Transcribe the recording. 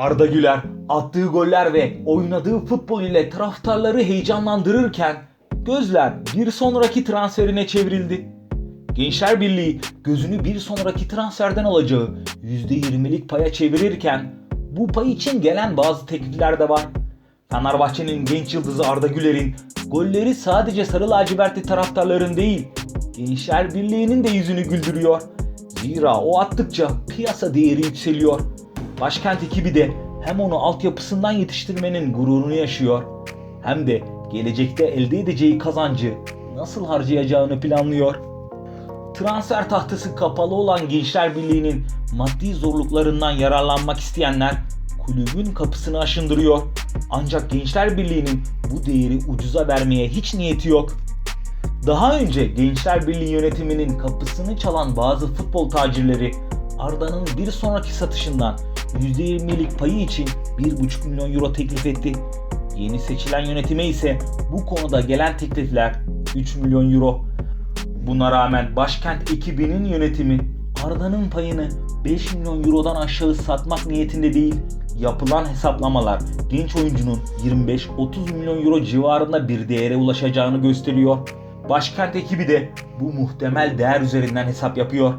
Arda Güler attığı goller ve oynadığı futbol ile taraftarları heyecanlandırırken gözler bir sonraki transferine çevrildi. Gençler Birliği gözünü bir sonraki transferden alacağı %20'lik paya çevirirken bu pay için gelen bazı teklifler de var. Fenerbahçe'nin genç yıldızı Arda Güler'in golleri sadece sarı lacivertli taraftarların değil, Gençler Birliği'nin de yüzünü güldürüyor. Zira o attıkça piyasa değeri yükseliyor. Başkent ekibi de hem onu altyapısından yetiştirmenin gururunu yaşıyor hem de gelecekte elde edeceği kazancı nasıl harcayacağını planlıyor. Transfer tahtası kapalı olan Gençler Birliği'nin maddi zorluklarından yararlanmak isteyenler kulübün kapısını aşındırıyor. Ancak Gençler Birliği'nin bu değeri ucuza vermeye hiç niyeti yok. Daha önce Gençler Birliği yönetiminin kapısını çalan bazı futbol tacirleri Arda'nın bir sonraki satışından %20'lik payı için 1,5 milyon euro teklif etti. Yeni seçilen yönetime ise bu konuda gelen teklifler 3 milyon euro. Buna rağmen başkent ekibinin yönetimi Arda'nın payını 5 milyon eurodan aşağı satmak niyetinde değil. Yapılan hesaplamalar genç oyuncunun 25-30 milyon euro civarında bir değere ulaşacağını gösteriyor. Başkent ekibi de bu muhtemel değer üzerinden hesap yapıyor.